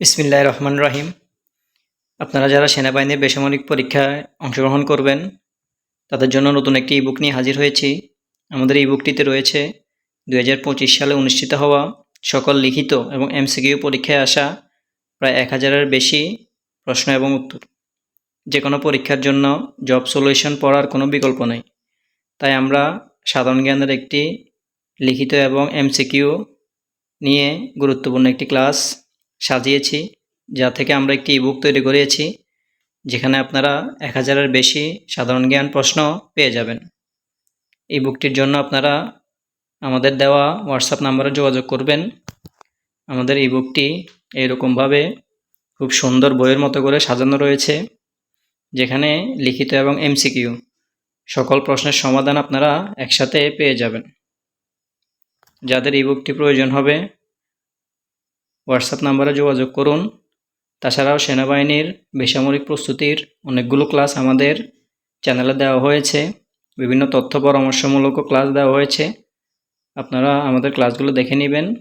বিসমিল্লাহ রহমান রাহিম। আপনারা যারা সেনাবাহিনীর বেসামরিক পরীক্ষায় অংশগ্রহণ করবেন, তাদের জন্য নতুন একটি ইবুক নিয়ে হাজির হয়েছি। আমাদের এই বুকটিতে রয়েছে দু হাজার পঁচিশ সালে অনুষ্ঠিত হওয়া সকল লিখিত এবং এমসিকিউ পরীক্ষায় আসা প্রায় এক হাজারের বেশি প্রশ্ন এবং উত্তর। যে কোনো পরীক্ষার জন্য জব সলিউশন পড়ার কোনো বিকল্প নেই। তাই আমরা সাধারণ জ্ঞানের একটি লিখিত এবং এমসিকিউ নিয়ে গুরুত্বপূর্ণ একটি ক্লাস সাজিয়েছি, যা থেকে আমরা একটি ইবুক তৈরি করিয়েছি যেখানে আপনারা এক হাজারের বেশি সাধারণ জ্ঞান প্রশ্ন পেয়ে যাবেন। এই বুকটির জন্য আপনারা আমাদের দেওয়া হোয়াটসঅ্যাপ নাম্বারে যোগাযোগ করবেন। আমাদের এই বুকটি এইরকমভাবে খুব সুন্দর বইয়ের মতো করে সাজানো রয়েছে, যেখানে লিখিত এবং এমসিকিউ সকল প্রশ্নের সমাধান আপনারা একসাথে পেয়ে যাবেন। যাদের এই বুকটি প্রয়োজন হবে হোয়াটসঅ্যাপ নাম্বারে যোগাযোগ করুন। তাছাড়াও সেনাবাহিনীর বেসামরিক প্রস্তুতির অনেকগুলো ক্লাস আমাদের চ্যানেলে দেওয়া হয়েছে। বিভিন্ন তথ্য পরামর্শমূলক ক্লাস দেওয়া হয়েছে। আপনারা আমাদের ক্লাসগুলো দেখে নেবেন।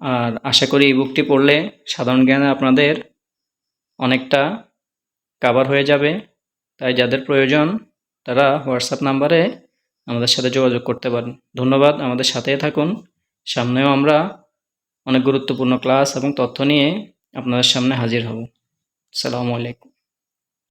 আর আশা করি এই বুকটি পড়লে সাধারণ জ্ঞানে আপনাদের অনেকটা কাভার হয়ে যাবে। তাই যাদের প্রয়োজন, তারা হোয়াটসঅ্যাপ নাম্বারে আমাদের সাথে যোগাযোগ করতে পারেন। ধন্যবাদ, আমাদের সাথেই থাকুন। সামনেও আমরা অনেক গুরুত্বপূর্ণ ক্লাস এবং তথ্য নিয়ে আপনাদের সামনে হাজির হব। সালামু আলাইকুম।